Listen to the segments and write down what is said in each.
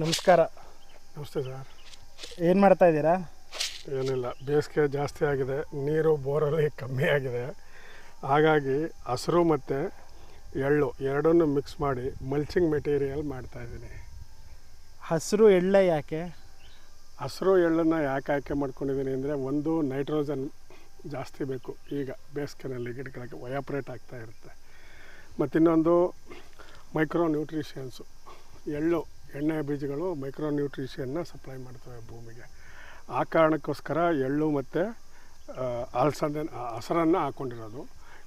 ನಮಸ್ಕಾರ. ನಮಸ್ತೆ ಸರ್. ಏನು ಮಾಡ್ತಾ ಇದ್ದೀರಾ? ಏನಿಲ್ಲ ಬೇಸಿಗೆ ಜಾಸ್ತಿ ಆಗಿದೆ ನೀರು ಬೋರಲ್ಲಿ ಕಮ್ಮಿ ಆಗಿದೆ. ಹಾಗಾಗಿ ಹಸಿರು ಮತ್ತು ಎಳ್ಳು ಎರಡನ್ನೂ ಮಿಕ್ಸ್ ಮಾಡಿ ಮಲ್ಚಿಂಗ್ ಮೆಟೀರಿಯಲ್ ಮಾಡ್ತಾಯಿದ್ದೀನಿ ಹಸಿರು ಎಳ್ಳೆ ಯಾಕೆ? ಹಸಿರು ಎಳ್ಳನ್ನು ಯಾಕೆ ಆಯ್ಕೆ ಮಾಡ್ಕೊಂಡಿದ್ದೀನಿ ಅಂದರೆ ಒಂದು ನೈಟ್ರೋಜನ್ ಜಾಸ್ತಿ ಬೇಕು. ಈಗ ಬೇಸಿಗೆನಲ್ಲಿ ಗಿಡಗಳಿಗೆ ವಯಾಪ್ರೇಟ್ ಆಗ್ತಾ ಇರುತ್ತೆ. ಮತ್ತು ಇನ್ನೊಂದು ಮೈಕ್ರೋ ನ್ಯೂಟ್ರಿಷನ್ಸು ಎಳ್ಳು ಎಣ್ಣೆ ಬೀಜಗಳು ಮೈಕ್ರೋ ನ್ಯೂಟ್ರಿಷನ್ನ ಸಪ್ಲೈ ಮಾಡ್ತವೆ ಭೂಮಿಗೆ. ಆ ಕಾರಣಕ್ಕೋಸ್ಕರ ಎಳ್ಳು ಮತ್ತು ಅಲಸಂದೆ ಹಸರನ್ನು ಹಾಕ್ಕೊಂಡಿರೋದು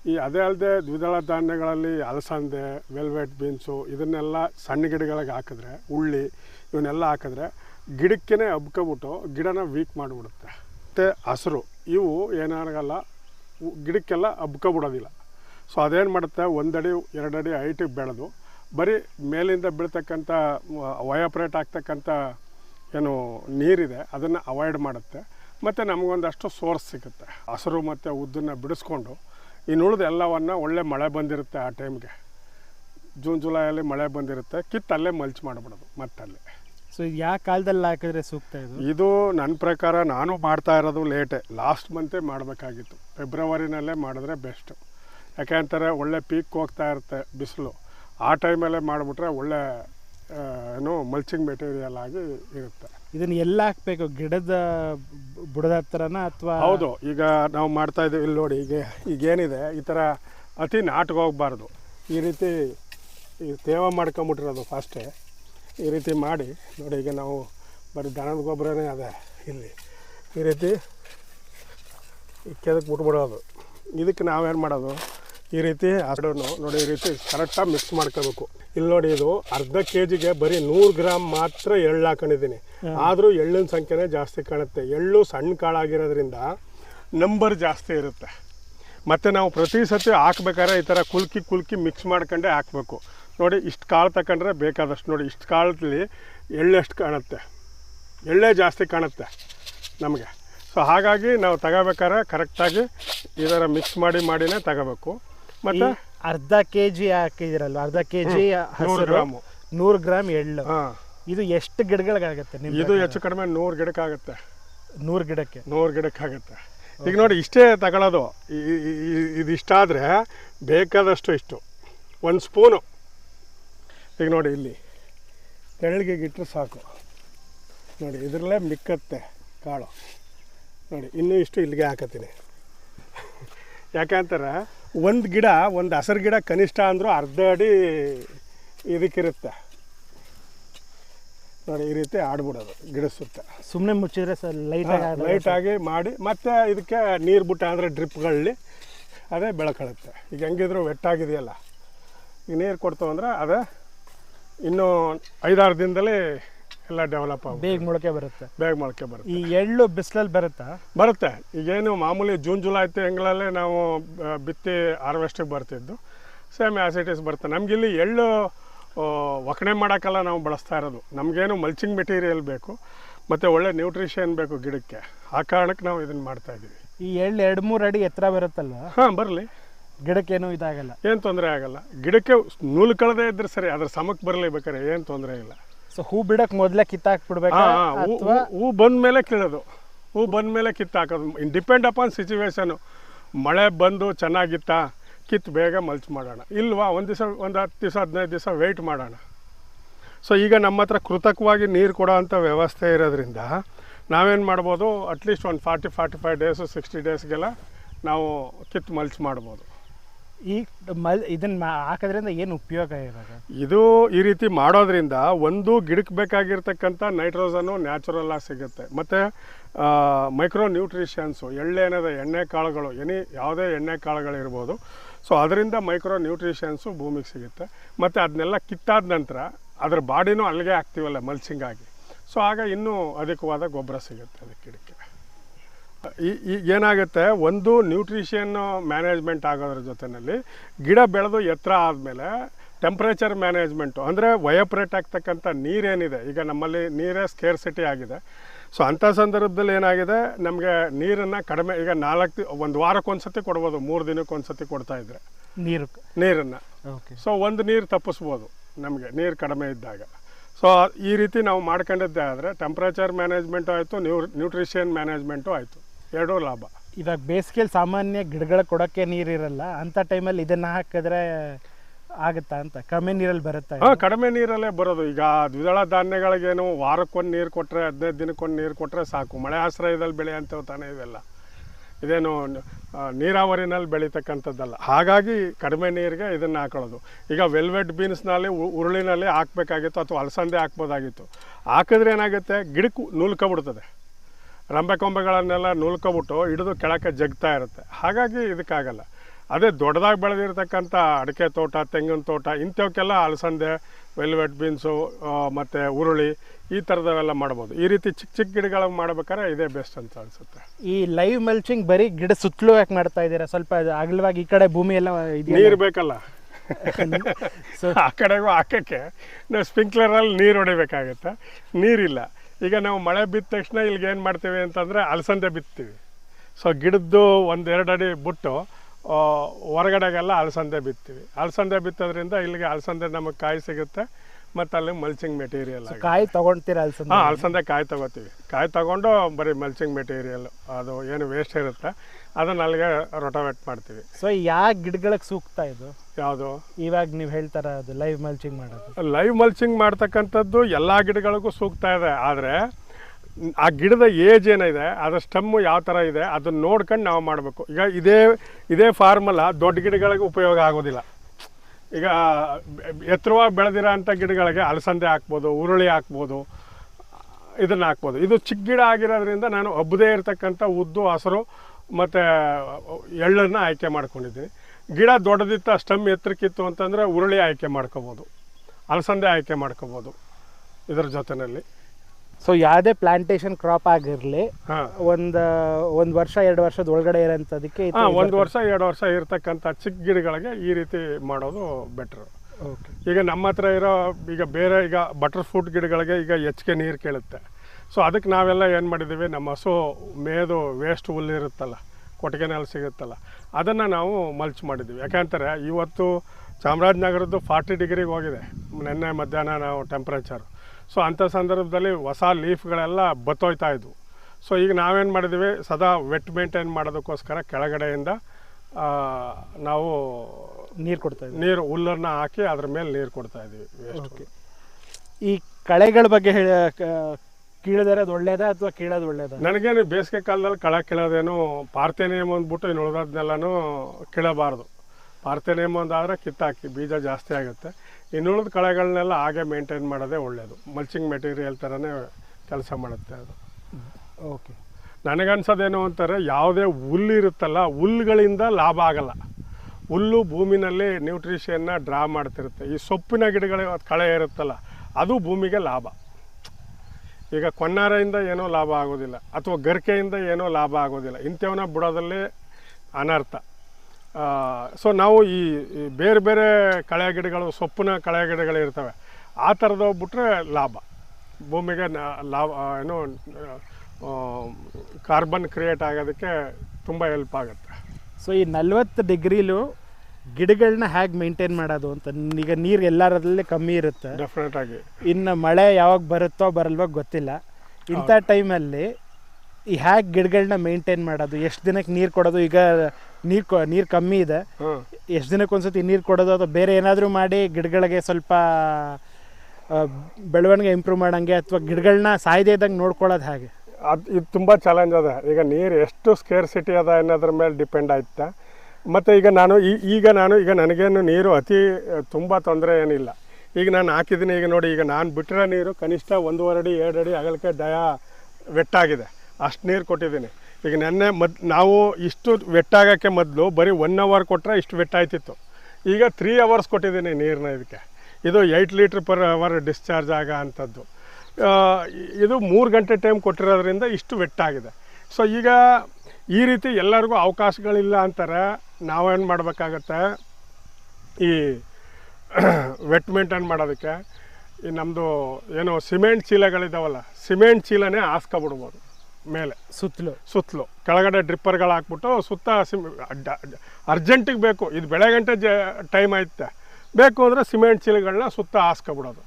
ಈ ಅದೇ ಅಲ್ಲದೆ ದ್ವಿದಳ ಧಾನ್ಯಗಳಲ್ಲಿ ಅಲಸಂದೆ, ವೆಲ್ವೆಟ್ ಬೀನ್ಸು ಇದನ್ನೆಲ್ಲ ಸಣ್ಣ ಗಿಡಗಳಿಗೆ ಹಾಕಿದ್ರೆ ಉಳ್ಳಿ ಇವನ್ನೆಲ್ಲ ಹಾಕಿದ್ರೆ ಗಿಡಕ್ಕೇ ಹಬ್ಕೊಬಿಟ್ಟು ಗಿಡನ ವೀಕ್ ಮಾಡಿಬಿಡುತ್ತೆ. ಮತ್ತು ಹಸಿರು, ಇವು ಏನಾಗಲ್ಲ, ಗಿಡಕ್ಕೆಲ್ಲ ಹಬ್ಕೊಬಿಡೋದಿಲ್ಲ ಸೊ ಅದೇನು ಮಾಡುತ್ತೆ, ಒಂದಡಿ, ಎರಡಡಿ ಹೈಟಿಗೆ ಬೆಳೆದು ಬರೀ ಮೇಲಿಂದ ಬೀಳ್ತಕ್ಕಂಥ ವಯಾಪ್ರೇಟ್ ಆಗ್ತಕ್ಕಂಥ ಏನು ನೀರಿದೆ ಅದನ್ನು ಅವಾಯ್ಡ್ ಮಾಡುತ್ತೆ. ಮತ್ತು ನಮಗೊಂದಷ್ಟು ಸೋರ್ಸ್ ಸಿಗುತ್ತೆ. ಹಸಿರು ಮತ್ತು ಉದ್ದನ್ನು ಬಿಡಿಸ್ಕೊಂಡು ಇನ್ನುಳಿದ ಎಲ್ಲವನ್ನು ಒಳ್ಳೆ ಮಳೆ ಬಂದಿರುತ್ತೆ ಆ ಟೈಮ್ಗೆ ಜೂನ್ ಜುಲೈಯಲ್ಲಿ ಮಳೆ ಬಂದಿರುತ್ತೆ ಕಿತ್ತು ಅಲ್ಲೇ ಮಲ್ಚ್ ಮಾಡಿಬಿಡೋದು ಮತ್ತಲ್ಲಿ. ಸೊ ಇದು ಯಾವ ಕಾಲದಲ್ಲಿ ಹಾಕಿದ್ರೆ ಸೂಕ್ತ ಇದು? ಇದು ನನ್ನ ಪ್ರಕಾರ ನಾನು ಮಾಡ್ತಾ ಇರೋದು ಲೇಟೆ ಲಾಸ್ಟ್ ಮಂತೇ ಮಾಡಬೇಕಾಗಿತ್ತು. ಫೆಬ್ರವರಿನಲ್ಲೇ ಮಾಡಿದ್ರೆ ಬೆಸ್ಟು ಯಾಕೆ ಅಂತಾರೆ ಒಳ್ಳೆ ಪೀಕ್ ಹೋಗ್ತಾ ಇರುತ್ತೆ ಬಿಸಿಲು. ಆ ಟೈಮಲ್ಲೇ ಮಾಡಿಬಿಟ್ರೆ ಒಳ್ಳೆ ಏನು ಮಲ್ಚಿಂಗ್ ಮೆಟೀರಿಯಲ್ ಆಗಿ ಇರುತ್ತೆ. ಇದನ್ನ ಎಲ್ಲ ಹಾಕ್ಬೇಕು? ಗಿಡದ ಬುಡದ ಹತ್ರನ ಅಥವಾ ಹೌದು ಈಗ ನಾವು ಮಾಡ್ತಾ ಇದ್ದೀವಿ ಇಲ್ಲಿ ನೋಡಿ ಈಗ ಈಗೇನಿದೆ ಈ ಥರ ಅತಿ ನಾಟಕ ಹೋಗಬಾರ್ದು. ಈ ರೀತಿ ಈ ತೇವ ಮಾಡ್ಕೊಂಬಿಟ್ಟಿರೋದು ಫಸ್ಟೇ ಈ ರೀತಿ ಮಾಡಿ ನೋಡಿ ಈಗ ನಾವು ಬರೀ ದನದ ಗೊಬ್ಬರನೇ ಅದೇ ಇಲ್ಲಿ. ಈ ರೀತಿ ಈ ಕೆದಕ್ಕೆ ಬಿಟ್ಬಿಡೋದು. ಇದಕ್ಕೆ ನಾವೇನು ಮಾಡೋದು? ಈ ರೀತಿ ಹರಡನ್ನು ನೋಡಿ ಈ ರೀತಿ ಕರೆಕ್ಟಾಗಿ ಮಿಕ್ಸ್ ಮಾಡ್ಕೋಬೇಕು. ಇಲ್ಲಿ ನೋಡಿ ಇದು ಅರ್ಧ ಕೆ ಜಿಗೆ ಬರೀ ನೂರು ಗ್ರಾಮ್ ಮಾತ್ರ ಎಳ್ಳು ಹಾಕೊಂಡಿದ್ದೀನಿ. ಆದರೂ ಎಳ್ಳಿನ ಸಂಖ್ಯೆನೇ ಜಾಸ್ತಿ ಕಾಣುತ್ತೆ. ಎಳ್ಳು ಸಣ್ಣ ಕಾಳಾಗಿರೋದ್ರಿಂದ ನಂಬರ್ ಜಾಸ್ತಿ ಇರುತ್ತೆ. ಮತ್ತು ನಾವು ಪ್ರತಿ ಸತಿ ಹಾಕ್ಬೇಕಾದ್ರೆ ಈ ಥರ ಕುಲ್ಕಿ ಕುಲ್ಕಿ ಮಿಕ್ಸ್ ಮಾಡ್ಕೊಂಡೇ ಹಾಕಬೇಕು. ನೋಡಿ ಇಷ್ಟು ಕಾಳು ತಗೊಂಡ್ರೆ ಬೇಕಾದಷ್ಟು ನೋಡಿ ಇಷ್ಟು ಕಾಳಲ್ಲಿ ಎಳ್ಳೆಷ್ಟು ಕಾಣುತ್ತೆ. ಎಳ್ಳೇ ಜಾಸ್ತಿ ಕಾಣುತ್ತೆ ನಮಗೆ. ಸೊ ಹಾಗಾಗಿ ನಾವು ತಗೋಬೇಕಾದ್ರೆ ಕರೆಕ್ಟಾಗಿ ಈ ಥರ ಮಿಕ್ಸ್ ಮಾಡಿ ಮಾಡಿನೇ ತಗೋಬೇಕು. ಮತ್ತು? ಅರ್ಧ ಕೆ ಜಿ ಹಾಕಿದಿರಲ್ಲ ಅರ್ಧ ಕೆ ಜಿ ಹಸಿರು ಗ್ರಾಮು. ನೂರು ಗ್ರಾಮ್ ಎಳ್ಳು. ಹಾಂ. ಇದು ಎಷ್ಟು ಗಿಡಗಳಿಗಾಗತ್ತೆ ಇದು ಹೆಚ್ಚು ಕಡಿಮೆ ನೂರು ಗಿಡಕ್ಕಾಗುತ್ತೆ. ನೂರು ಗಿಡಕ್ಕೆ? ನೂರು ಗಿಡಕ್ಕಾಗುತ್ತೆ. ಈಗ ನೋಡಿ ಇಷ್ಟೇ ತಗೊಳ್ಳೋದು ಇದು ಬೇಕಾದಷ್ಟು ಇಷ್ಟು. ಒಂದು ಸ್ಪೂನು. ಈಗ ನೋಡಿ ಇಲ್ಲಿ. ತೆಳ್ಳಿಗೆ ಇಟ್ಟರೆ ಸಾಕು. ನೋಡಿ ಇದರಲ್ಲೇ ಮಿಕ್ಕತ್ತೆ ಕಾಳು. ನೋಡಿ ಇನ್ನೂ ಇಷ್ಟು ಇಲ್ಲಿಗೆ ಹಾಕತ್ತೀನಿ. ಯಾಕಂತಾರೆ ಒಂದು ಗಿಡ ಒಂದು ಹಸಿರು ಗಿಡ ಕನಿಷ್ಠ ಅಂದರೂ ಅರ್ಧ ಅಡಿ ಇದಕ್ಕಿರುತ್ತೆ. ನೋಡಿ ಈ ರೀತಿ ಆಡ್ಬಿಡೋದು ಗಿಡ ಸುತ್ತ. ಸುಮ್ಮನೆ ಮುಚ್ಚಿದ್ರೆ ಸರ್ ಲೈಟಾಗಿ ಲೈಟಾಗಿ ಮಾಡಿ ಮತ್ತೆ ಇದಕ್ಕೆ ನೀರು ಬಿಟ್ಟ ಅಂದರೆ ಡ್ರಿಪ್ಗಳಲ್ಲಿ ಅದೇ ಬೆಳಕಳುತ್ತೆ. ಈಗ ಹೆಂಗಿದ್ರು ವೆಟ್ಟಾಗಿದೆಯಲ್ಲ ಈಗ ನೀರು ಕೊಡ್ತು ಅಂದ್ರೆ ಅದೇ ಇನ್ನೂ ಐದಾರು ದಿನದಲ್ಲಿ ಎಲ್ಲ ಡೆವಲಪ್ ಆಗುತ್ತೆ. ಬೇಗ ಮೊಳಕೆ ಬರುತ್ತೆ. ಬೇಗ ಮೊಳಕೆ ಬರುತ್ತೆ. ಈ ಎಳ್ಳು ಬಿಸಿಲಲ್ಲಿ ಬರುತ್ತಾ? ಬರುತ್ತೆ. ಈಗೇನು ಮಾಮೂಲಿ ಜೂನ್ ಜುಲೈ ತಿಂಗಳಲ್ಲಿ ನಾವು ಬಿತ್ತಿ ಹಾರ್ವೆಸ್ಟಿಗೆ ಬರ್ತಿದ್ದು. ಸೇಮ್ ಆ್ಯಸಿಟೀಸ್ ಬರುತ್ತೆ. ನಮಗಿಲ್ಲಿ ಎಳ್ಳು ಒಕ್ಕಣೆ ಮಾಡೋಕ್ಕೆಲ್ಲ ನಾವು ಬಳಸ್ತಾ ಇರೋದು. ನಮಗೇನು ಮಲ್ಚಿಂಗ್ ಮೆಟೀರಿಯಲ್ ಬೇಕು ಮತ್ತು ಒಳ್ಳೆ ನ್ಯೂಟ್ರಿಷನ್ ಬೇಕು ಗಿಡಕ್ಕೆ. ಆ ಕಾರಣಕ್ಕೆ ನಾವು ಇದನ್ನು ಮಾಡ್ತಾ ಇದ್ದೀವಿ ಈ ಎಳ್ಳು ಎರಡು ಮೂರು ಅಡಿ ಎತ್ತರ ಬರುತ್ತಲ್ಲ? ಹಾಂ ಬರಲಿ. ಗಿಡಕ್ಕೇನು ಇದಾಗಲ್ಲ. ಏನು ತೊಂದರೆ ಆಗಲ್ಲ. ಗಿಡಕ್ಕೆ ನೂಲು ಕಳೆದೇ ಇದ್ರೆ ಸರಿ ಅದ್ರ ಸಮಕ್ಕೆ ಬರಲಿ ಬೇಕಾರೆ ಏನು ತೊಂದರೆ ಇಲ್ಲ. ಸೊ ಹೂ ಬಿಡಕ್ ಮೊದಲೇ ಹಾಂ ಹೂ ಅಥವಾ ಹೂ ಬಂದ ಮೇಲೆ ಕೀಳೋದು. ಹೂ ಬಂದ ಮೇಲೆ ಕಿತ್ತಾಕೋದು. In depend upon situation. ಮಳೆ ಬಂದು ಚೆನ್ನಾಗಿತ್ತಾ ಕಿತ್ತು ಬೇಗ ಮಲ್ಚ್ ಮಾಡೋಣ. ಇಲ್ವಾ ಒಂದು ದಿವಸ ಒಂದು ಹತ್ತು ದಿವಸ ಹದಿನೈದು ದಿವಸ ವೆಯ್ಟ್ ಮಾಡೋಣ. ಸೊ ಈಗ ನಮ್ಮ ಹತ್ರ ಕೃತಕವಾಗಿ ನೀರು ಕೊಡೋ ಅಂಥ ವ್ಯವಸ್ಥೆ ಇರೋದ್ರಿಂದ ನಾವೇನು ಮಾಡ್ಬೋದು ಅಟ್ಲೀಸ್ಟ್ ಒಂದು forty forty five days sixty ಡೇಸ್ಗೆಲ್ಲ ನಾವು ಕಿತ್ತು ಮಲ್ಚ್ ಮಾಡ್ಬೋದು. ಈ ಇದನ್ನ ಹಾಕೋದ್ರಿಂದ ಏನು ಉಪಯೋಗ ಇರೋದು ಇದು ಈ ರೀತಿ ಮಾಡೋದ್ರಿಂದ ಒಂದು ಗಿಡಕ್ಕೆ ಬೇಕಾಗಿರ್ತಕ್ಕಂಥ ನೈಟ್ರೋಜನು ನ್ಯಾಚುರಲ್ ಆಗಿ ಸಿಗುತ್ತೆ. ಮತ್ತು ಮೈಕ್ರೋ ನ್ಯೂಟ್ರಿಷನ್ಸು ಎಳ್ಳೆನದ ಎಣ್ಣೆ ಕಾಳುಗಳು, ಎನಿ ಯಾವುದೇ ಎಣ್ಣೆ ಕಾಳುಗಳಿರ್ಬೋದು. ಸೊ, ಅದರಿಂದ ಮೈಕ್ರೋ ನ್ಯೂಟ್ರಿಷನ್ಸು ಭೂಮಿಗೆ ಸಿಗುತ್ತೆ. ಮತ್ತು ಅದನ್ನೆಲ್ಲ ಕಿತ್ತಾದ ನಂತರ ಅದ್ರ ಬಾಡಿನೂ ಅಲ್ಲಿಗೆ ಹಾಕ್ತೀವಲ್ಲ ಮಲ್ಸಿಂಗಾಗಿ ಸೊ, ಆಗ ಇನ್ನೂ ಅಧಿಕವಾದ ಗೊಬ್ಬರ ಸಿಗುತ್ತೆ ಅದಕ್ಕೆ ಗಿಡಕ್ಕೆ. ಈ ಈಗ ಏನಾಗುತ್ತೆ ಒಂದು ನ್ಯೂಟ್ರಿಷನ್ ಮ್ಯಾನೇಜ್ಮೆಂಟ್ ಆಗೋದ್ರ ಜೊತೆಯಲ್ಲಿ ಗಿಡ ಬೆಳೆದು ಎತ್ತರ ಆದಮೇಲೆ ಟೆಂಪ್ರೇಚರ್ ಮ್ಯಾನೇಜ್ಮೆಂಟು ಅಂದರೆ ವಯೋಪ್ರೇಟ್ ಆಗ್ತಕ್ಕಂಥ ನೀರೇನಿದೆ ಈಗ ನಮ್ಮಲ್ಲಿ ನೀರೇ ಸ್ಕೇರ್ಸಿಟಿ ಆಗಿದೆ. ಸೊ ಅಂಥ ಸಂದರ್ಭದಲ್ಲಿ ಏನಾಗಿದೆ ನಮಗೆ ನೀರನ್ನು ಕಡಿಮೆ ಈಗ ನಾಲ್ಕು ಒಂದು ವಾರಕ್ಕೆ ಒಂದು ಸತಿ ಕೊಡ್ಬೋದು ಮೂರು ದಿನಕ್ಕೆ ಒಂದು ಸತಿ ಕೊಡ್ತಾ ಇದ್ರೆ. ನೀರು ನೀರನ್ನು. ಓಕೆ ಸೊ ಒಂದು ನೀರು ತಪ್ಪಿಸ್ಬೋದು ನಮಗೆ ನೀರು ಕಡಿಮೆ ಇದ್ದಾಗ. ಸೊ ಈ ರೀತಿ ನಾವು ಮಾಡ್ಕೊಂಡಿದ್ದೆ ಆದರೆ ಟೆಂಪ್ರೇಚರ್ ಮ್ಯಾನೇಜ್ಮೆಂಟು ಆಯಿತು ನ್ಯೂ ನ್ಯೂಟ್ರಿಷನ್ ಮ್ಯಾನೇಜ್ಮೆಂಟು ಆಯಿತು. ಎರಡೂ ಲಾಭ. ಇವಾಗ ಬೇಸಿಗೆಯಲ್ಲಿ ಸಾಮಾನ್ಯ ಗಿಡಗಳ ಕೊಡೋಕ್ಕೆ ನೀರಿರಲ್ಲ ಅಂಥ ಟೈಮಲ್ಲಿ ಇದನ್ನು ಹಾಕಿದ್ರೆ ಆಗುತ್ತಾ ಅಂತ? ಕಮ್ಮಿ ನೀರಲ್ಲಿ ಬರುತ್ತೆ? ಹಾಂ ಕಡಿಮೆ ನೀರಲ್ಲೇ ಬರೋದು. ಈಗ ದ್ವಿದಳ ಧಾನ್ಯಗಳಿಗೇನು ವಾರಕ್ಕೊಂದು ನೀರು ಕೊಟ್ಟರೆ ಹದಿನೈದು ದಿನಕ್ಕೊಂದು ನೀರು ಕೊಟ್ಟರೆ ಸಾಕು. ಮಳೆ ಆಶ್ರಯದಲ್ಲಿ ಬೆಳೆಯಂಥವು ತಾನೇ ಇವೆಲ್ಲ. ಇದೇನು ನೀರಾವರಿನಲ್ಲಿ ಬೆಳೀತಕ್ಕಂಥದ್ದಲ್ಲ. ಹಾಗಾಗಿ ಕಡಿಮೆ ನೀರಿಗೆ ಇದನ್ನು ಹಾಕೊಳ್ಳೋದು. ಈಗ ವೆಲ್ವೆಟ್ ಬೀನ್ಸ್ನಲ್ಲಿ ಉರುಳಿನಲ್ಲಿ ಹಾಕಬೇಕಾಗಿತ್ತು ಅಥವಾ ಅಲಸಂದೆ ಹಾಕ್ಬೋದಾಗಿತ್ತು. ಹಾಕಿದ್ರೆ ಏನಾಗುತ್ತೆ? ಗಿಡಕ್ಕೆ ನೂಲ್ಕೊಬಿಡ್ತದೆ ರಂಬೆ ಕೊಂಬೆಗಳನ್ನೆಲ್ಲ ನೂಲ್ಕೊಬಿಟ್ಟು ಹಿಡಿದು ಕೆಳಕ್ಕೆ ಜಗ್ತಾ ಇರುತ್ತೆ. ಹಾಗಾಗಿ ಇದಕ್ಕಾಗಲ್ಲ. ಅದೇ ದೊಡ್ಡದಾಗಿ ಬೆಳೆದಿರ್ತಕ್ಕಂಥ ಅಡಿಕೆ ತೋಟ ತೆಂಗಿನ ತೋಟ ಇಂಥವಕ್ಕೆಲ್ಲ ಅಲಸಂದೆ ವೆಲ್ವೆಟ್ ಬೀನ್ಸು ಮತ್ತು ಉರುಳಿ ಈ ಥರದವೆಲ್ಲ ಮಾಡ್ಬೋದು. ಈ ರೀತಿ ಚಿಕ್ಕ ಚಿಕ್ಕ ಗಿಡಗಳ ಮಾಡ್ಬೇಕಾದ್ರೆ ಇದೇ ಬೆಸ್ಟ್ ಅಂತ ಅನಿಸುತ್ತೆ. ಈ ಲೈವ್ ಮಲ್ಚಿಂಗ್ ಬರೀ ಗಿಡ ಸುತ್ತಲೂ ಯಾಕೆ ಮಾಡ್ತಾ ಇದ್ದೀರಾ? ಸ್ವಲ್ಪ ಅಗಲವಾಗಿ ಈ ಕಡೆ ಭೂಮಿ ಎಲ್ಲ ನೀರು ಬೇಕಲ್ಲ. ಸೊ ಆ ಕಡೆಗೂ ಹಾಕೋಕ್ಕೆ. ನಾವು ಸ್ಪ್ರಿಂಕ್ಲರಲ್ಲಿ ನೀರು ಹೊಡಿಬೇಕಾಗತ್ತೆ. ನೀರಿಲ್ಲ. ಈಗ ನಾವು ಮಳೆ ಬಿದ್ದ ತಕ್ಷಣ ಇಲ್ಲಿಗೆ ಏನು ಮಾಡ್ತೀವಿ ಅಂತಂದರೆ ಅಲಸಂದೆ ಬಿತ್ತೀವಿ. ಸೊ ಗಿಡದ್ದು ಒಂದೆರಡು ಅಡಿ ಬಿಟ್ಟು ಹೊರಗಡೆಗೆಲ್ಲ ಅಲಸಂದೆ ಬಿತ್ತೀವಿ. ಅಲಸಂದೆ ಬಿತ್ತೋದ್ರಿಂದ ಇಲ್ಲಿಗೆ ಅಲಸಂದೆ ನಮಗೆ ಕಾಯಿ ಸಿಗುತ್ತೆ. ಮತ್ತು ಅಲ್ಲಿ ಮಲ್ಚಿಂಗ್ ಮೆಟೀರಿಯಲ್ ಕಾಯಿ ತಗೊಂತೀರಾ ಅಲ್ಸಂದೆ ಹಾಂ ಅಲ್ಸಂದೆ ಕಾಯಿ ತಗೋತೀವಿ. ಕಾಯಿ ತಗೊಂಡು ಬರೀ ಮಲ್ಚಿಂಗ್ ಮೆಟೀರಿಯಲ್ ಅದು ಏನು ವೇಸ್ಟ್ ಇರುತ್ತೆ ಅದನ್ನು ಅಲ್ಲಿಗೆ ರೊಟೋವೇಟ್ ಮಾಡ್ತೀವಿ. ಸೊ ಯಾವ ಗಿಡಗಳಿಗೆ ಸೂಕ್ತ ಇದು? ಯಾವುದು? ಇವಾಗ ನೀವು ಹೇಳ್ತಾರ ಅದು ಲೈವ್ ಮಲ್ಚಿಂಗ್ ಮಾಡೋದು. ಲೈವ್ ಮಲ್ಚಿಂಗ್ ಮಾಡ್ತಕ್ಕಂಥದ್ದು ಎಲ್ಲ ಗಿಡಗಳಿಗೂ ಸೂಕ್ತ ಇದೆ. ಆದರೆ ಆ ಗಿಡದ ಏಜ್ ಏನಿದೆ ಅದರ ಸ್ಟಮ್ಮು ಯಾವ ಥರ ಇದೆ ಅದನ್ನ ನೋಡ್ಕೊಂಡು ನಾವು ಮಾಡಬೇಕು. ಈಗ ಇದೇ ಇದೇ ಫಾರ್ಮಲ್ಲ ದೊಡ್ಡ ಗಿಡಗಳಿಗೆ ಉಪಯೋಗ ಆಗೋದಿಲ್ಲ. ಈಗ, ಎತ್ತರವಾಗಿ ಬೆಳೆದಿರೋ ಅಂಥ ಗಿಡಗಳಿಗೆ ಅಲಸಂದೆ ಹಾಕ್ಬೋದು ಉರುಳಿ ಹಾಕ್ಬೋದು, ಇದನ್ನು ಹಾಕ್ಬೋದು. ಇದು ಚಿಕ್ಕ ಗಿಡ ಆಗಿರೋದ್ರಿಂದ ನಾನು ಹಬ್ಬದೇ ಇರತಕ್ಕಂಥ ಉದ್ದು, ಹಸಿರು ಮತ್ತು ಎಳ್ಳನ್ನು ಆಯ್ಕೆ ಮಾಡ್ಕೊಂಡಿದ್ದೀನಿ. ಗಿಡ ದೊಡ್ಡದಿತ್ತ ಸ್ಟಮ್ ಎತ್ತರಕ್ಕಿತ್ತು ಅಂತಂದರೆ ಉರುಳಿ ಆಯ್ಕೆ ಮಾಡ್ಕೋಬೋದು. ಅಲಸಂದೆ ಆಯ್ಕೆ ಮಾಡ್ಕೋಬೋದು ಇದರ ಜೊತೆಯಲ್ಲಿ ಸೊ ಯಾವುದೇ ಪ್ಲಾಂಟೇಶನ್ ಕ್ರಾಪ್ ಆಗಿರಲಿ ಹಾಂ. ಒಂದು ಒಂದು ವರ್ಷ ಎರಡು ವರ್ಷದ ಒಳಗಡೆ ಇರೋಂಥದಕ್ಕೆ ಒಂದು ವರ್ಷ ಎರಡು ವರ್ಷ ಇರತಕ್ಕಂಥ ಚಿಕ್ಕ ಗಿಡಗಳಿಗೆ ಈ ರೀತಿ ಮಾಡೋದು ಬೆಟ್ರು ಈಗ ನಮ್ಮ ಹತ್ರ ಇರೋ ಈಗ ಬೇರೆ ಈಗ ಬಟರ್ ಫ್ರೂಟ್ ಗಿಡಗಳಿಗೆ ಈಗ ಹೆಚ್ಚಿಗೆ ನೀರು ಕೇಳುತ್ತೆ. ಸೊ ಅದಕ್ಕೆ ನಾವೆಲ್ಲ ಏನು ಮಾಡಿದ್ದೀವಿ ನಮ್ಮ ಹಸು ಮೇದು ವೇಸ್ಟ್ ಹುಲ್ಲು ಇರುತ್ತಲ್ಲ ಕೊಟ್ಟಿಗೆನಲ್ಲಿ ಸಿಗುತ್ತಲ್ಲ ಅದನ್ನು ನಾವು ಮಲ್ಚ್ ಮಾಡಿದ್ದೀವಿ ಯಾಕಂತಾರೆ ಇವತ್ತು ಚಾಮರಾಜನಗರದ್ದು ಫಾರ್ಟಿ ಡಿಗ್ರಿಗೆ ಹೋಗಿದೆ. ನಿನ್ನೆ ಮಧ್ಯಾಹ್ನ ನಾವು ಟೆಂಪ್ರೇಚರು ಸೊ ಅಂಥ ಸಂದರ್ಭದಲ್ಲಿ ಹೊಸ ಲೀಫ್ಗಳೆಲ್ಲ ಬತ್ತೋಯ್ತಾ ಇದ್ವು. ಸೊ ಈಗ ನಾವೇನು ಮಾಡಿದ್ವಿ ಸದಾ ವೆಟ್ ಮೇಂಟೈನ್ ಮಾಡೋದಕ್ಕೋಸ್ಕರ ಕೆಳಗಡೆಯಿಂದ ನಾವು ನೀರು ಕೊಡ್ತಾ ಇದ್ವಿ ನೀರು ಹುಲ್ಲನ್ನು ಹಾಕಿ ಅದ್ರ ಮೇಲೆ ನೀರು ಕೊಡ್ತಾ ಇದ್ವಿ ವೇಸ್ಟ್ ಈ ಕಳೆಗಳ ಬಗ್ಗೆ ಹೇಳ ಅದು ಒಳ್ಳೇದಾ ಅಥವಾ ಕೀಳೋದು ಒಳ್ಳೇದಾ? ನನಗೇನು ಬೇಸಿಗೆ ಕಾಲದಲ್ಲಿ ಕಳೆ ಕೀಳೋದೇನು ಪಾರ್ಥೇನಿಯಮ್ ಅಂದ್ಬಿಟ್ಟು ಇನ್ನು ಉಳಿದದ್ನೆಲ್ಲನೂ ಕೀಳಬಾರ್ದು ಪಾರ್ಥೇನಿಯಮ್ ಒಂದಾದರೆ ಕಿತ್ತಾಕಿ ಬೀಜ ಜಾಸ್ತಿ ಆಗುತ್ತೆ. ಇನ್ನುಳಿದ ಕಳೆಗಳನ್ನೆಲ್ಲ ಹಾಗೆ ಮೇಂಟೈನ್ ಮಾಡೋದೇ ಒಳ್ಳೆಯದು ಮಲ್ಚಿಂಗ್ ಮೆಟೀರಿಯಲ್ ಥರನೇ ಕೆಲಸ ಮಾಡುತ್ತೆ ಅದು. ಓಕೆ ನನಗನ್ಸೋದೇನು ಅಂತಾರೆ, ಯಾವುದೇ ಹುಲ್ಲು ಇರುತ್ತಲ್ಲ ಹುಲ್ಲುಗಳಿಂದ ಲಾಭ ಆಗಲ್ಲ. ಹುಲ್ಲು ಭೂಮಿನಲ್ಲಿ ನ್ಯೂಟ್ರಿಷನ್ನ ಡ್ರಾ ಮಾಡ್ತಿರುತ್ತೆ. ಈ ಸೊಪ್ಪಿನ ಗಿಡಗಳ, ಕಳೆ ಇರುತ್ತಲ್ಲ, ಅದು ಭೂಮಿಗೆ ಲಾಭ. ಈಗ ಕೊನ್ನಾರೆಯಿಂದ ಏನೋ ಲಾಭ ಆಗೋದಿಲ್ಲ, ಅಥವಾ ಗರಿಕೆಯಿಂದ ಏನೋ ಲಾಭ ಆಗೋದಿಲ್ಲ. ಇಂಥವನ್ನ ಬಿಡೋದಲ್ಲಿ ಅನರ್ಥ. ಸೊ ನಾವು ಈ ಬೇರೆ ಬೇರೆ ಕಳೆ ಗಿಡಗಳು ಸೊಪ್ಪಿನ ಕಳೆ ಗಿಡಗಳು ಇರ್ತವೆ. ಆ ಥರದ ಬಿಟ್ಟರೆ ಲಾಭ. ಭೂಮಿಗೆ ಲಾಭ ಏನು ಕಾರ್ಬನ್ ಕ್ರಿಯೇಟ್ ಆಗೋದಕ್ಕೆ ತುಂಬ ಹೆಲ್ಪ್ ಆಗುತ್ತೆ. ಸೊ ಈ ನಲ್ವತ್ತು ಡಿಗ್ರಿಲು ಗಿಡಗಳನ್ನ ಹೇಗೆ ಮೇಂಟೈನ್ ಮಾಡೋದು ಅಂತ ಈಗ ನೀರು ಎಲ್ಲರದಲ್ಲೇ ಕಮ್ಮಿ ಇರುತ್ತೆ. ಡೆಫಿನೆಟ್ ಆಗಿ ಇನ್ನು ಮಳೆ ಯಾವಾಗ ಬರುತ್ತೋ ಬರಲ್ವೋ ಗೊತ್ತಿಲ್ಲ. ಇಂಥ ಟೈಮಲ್ಲಿ ಈ ಹೇಗೆ ಗಿಡಗಳನ್ನ ಮೇಂಟೈನ್ ಮಾಡೋದು ಎಷ್ಟು ದಿನಕ್ಕೆ ನೀರು ಕೊಡೋದು ಈಗ ನೀರು ನೀರು ಕಮ್ಮಿ ಇದೆ. ಎಷ್ಟು ದಿನಕ್ಕೆ ಒಂದ್ಸತಿ ನೀರು ಕೊಡೋದು ಅಥವಾ ಬೇರೆ ಏನಾದರೂ ಮಾಡಿ ಗಿಡಗಳಿಗೆ ಸ್ವಲ್ಪ ಬೆಳವಣಿಗೆ ಇಂಪ್ರೂವ್ ಮಾಡಂಗೆ ಅಥವಾ ಗಿಡಗಳನ್ನ ಸಾಯದೇ ಇದ್ದಂಗೆ ನೋಡ್ಕೊಳ್ಳೋದು ಹೇಗೆ. ಅದು ಇದು ತುಂಬ ಚಾಲೆಂಜ್ ಅದ. ಈಗ ನೀರು ಎಷ್ಟು ಸ್ಕೇರ್ ಸಿಟಿ ಅದ ಅನ್ನೋದ್ರ ಮೇಲೆ ಡಿಪೆಂಡ್ ಆಯ್ತ? ಮತ್ತು ಈಗ ನಾನು ಈಗ ನಾನು ಈಗ ನನಗೇನು ನೀರು ಅತಿ ತುಂಬ ತೊಂದರೆ ಏನಿಲ್ಲ. ಈಗ ನಾನು ಹಾಕಿದ್ದೀನಿ ಈಗ ನೋಡಿ ಈಗ ನಾನು ಬಿಟ್ಟಿರೋ ನೀರು ಕನಿಷ್ಠ ಒಂದೂವರೆ ಅಡಿ ಎರಡು ಅಡಿ ಅಗಲಕ್ಕೆ ಡಯಾ ವೆಟ್ಟಾಗಿದೆ ಅಷ್ಟು ನೀರು ಕೊಟ್ಟಿದ್ದೀನಿ. ಈಗ ನೆನ್ನೆ ಮದ್, ನಾವು ಇಷ್ಟು ವೆಟ್ಟಾಗೋಕ್ಕೆ ಮೊದಲು ಬರೀ ಒನ್ ಅವರ್ ಕೊಟ್ಟರೆ ಇಷ್ಟು ವೆಟ್ಟಾಯ್ತಿತ್ತು ಈಗ ತ್ರೀ ಅವರ್ಸ್ ಕೊಟ್ಟಿದ್ದೀನಿ ನೀರನ್ನ ಇದಕ್ಕೆ. ಇದು eight litre per hour discharge ಆಗೋ ಅಂಥದ್ದು ಇದು ಮೂರು ಗಂಟೆ ಟೈಮ್ ಕೊಟ್ಟಿರೋದ್ರಿಂದ ಇಷ್ಟು ವೆಟ್ಟಾಗಿದೆ ಸೊ ಈಗ ಈ ರೀತಿ ಎಲ್ಲರಿಗೂ ಅವಕಾಶಗಳಿಲ್ಲ ಅಂತಾರೆ, ನಾವೇನು ಮಾಡಬೇಕಾಗತ್ತೆ, ಈ ವೆಟ್ ಮೇಂಟೈನ್ ಮಾಡೋದಕ್ಕೆ, ಈ ನಮ್ಮದು ಏನು ಸಿಮೆಂಟ್ ಚೀಲಗಳಿದ್ದಾವಲ್ಲ ಸಿಮೆಂಟ್ ಚೀಲನೇ ಹಾಸ್ಕೊಬಿಡ್ಬೋದು. ಮೇಲೆ ಸುತ್ತಲೂ. ಸುತ್ತಲೂ. ಕೆಳಗಡೆ ಡ್ರಿಪ್ಪರ್ಗಳು ಹಾಕ್ಬಿಟ್ಟು ಸುತ್ತ ಸಿಮ್ ಅರ್ಜೆಂಟಿಗೆ ಬೇಕು. ಇದು ಬೆಳಗ್ಗೆ ಜ ಟೈಮ್ ಐತೆ ಬೇಕು ಅಂದರೆ ಸಿಮೆಂಟ್ ಚೀಲಗಳನ್ನ ಸುತ್ತ ಹಾಸ್ಕೊಬಿಡೋದು.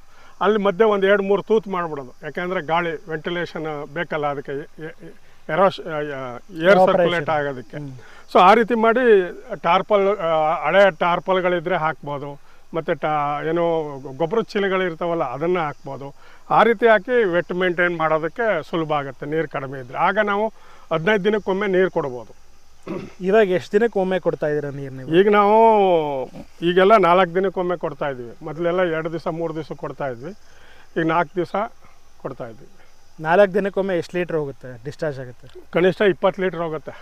ಅಲ್ಲಿ ಮಧ್ಯೆ ಒಂದು ಎರಡು ಮೂರು ತೂತು ಮಾಡಿಬಿಡೋದು. ಯಾಕೆಂದರೆ ಗಾಳಿ ವೆಂಟಿಲೇಷನ್ ಬೇಕಲ್ಲ ಅದಕ್ಕೆ ಎರೋಶ್ ಏರ್ ಸರ್ಕ್ಯುಲೇಟ್ ಆಗೋದಕ್ಕೆ. ಸೊ ಆ ರೀತಿ ಮಾಡಿ ಟಾರ್ಪಲ್ ಹಳೆಯ ಟಾರ್ಪಲ್ಗಳಿದ್ರೆ ಹಾಕ್ಬೋದು. ಮತ್ತು ಟಾ ಏನೋ ಗೊಬ್ಬರದ ಚೀಲಗಳು ಇರ್ತಾವಲ್ಲ ಅದನ್ನು ಹಾಕ್ಬೋದು. ಆ ರೀತಿ ಹಾಕಿ ವೆಟ್ ಮೇಂಟೈನ್ ಮಾಡೋದಕ್ಕೆ ಸುಲಭ ಆಗುತ್ತೆ ನೀರು ಕಡಿಮೆ ಇದ್ದರೆ ಆಗ ನಾವು ಹದಿನೈದು ದಿನಕ್ಕೊಮ್ಮೆ ನೀರು ಕೊಡ್ಬೋದು. ಇವಾಗ ಎಷ್ಟು ದಿನಕ್ಕೆ ಒಮ್ಮೆ ಕೊಡ್ತಾ ಇದ್ದೀರಾ ನೀರು ನೀವು? ಈಗ ನಾವು ಈಗೆಲ್ಲ ನಾಲ್ಕು ದಿನಕ್ಕೊಮ್ಮೆ ಕೊಡ್ತಾ ಇದ್ದೀವಿ. ಮೊದಲೆಲ್ಲ ಎರಡು ದಿವಸ ಮೂರು ದಿವಸ ಕೊಡ್ತಾ ಇದ್ವಿ. ಈಗ ನಾಲ್ಕು ದಿವಸ ಕೊಡ್ತಾ ಇದ್ವಿ. ನಾಲ್ಕು ದಿನಕ್ಕೊಮ್ಮೆ ಎಷ್ಟು ಲೀಟ್ರ್ ಹೋಗುತ್ತೆ ಡಿಸ್ಚಾರ್ಜ್ ಆಗುತ್ತೆ? ಕನಿಷ್ಠ ಇಪ್ಪತ್ತು ಲೀಟ್ರ್ ಹೋಗುತ್ತೆ.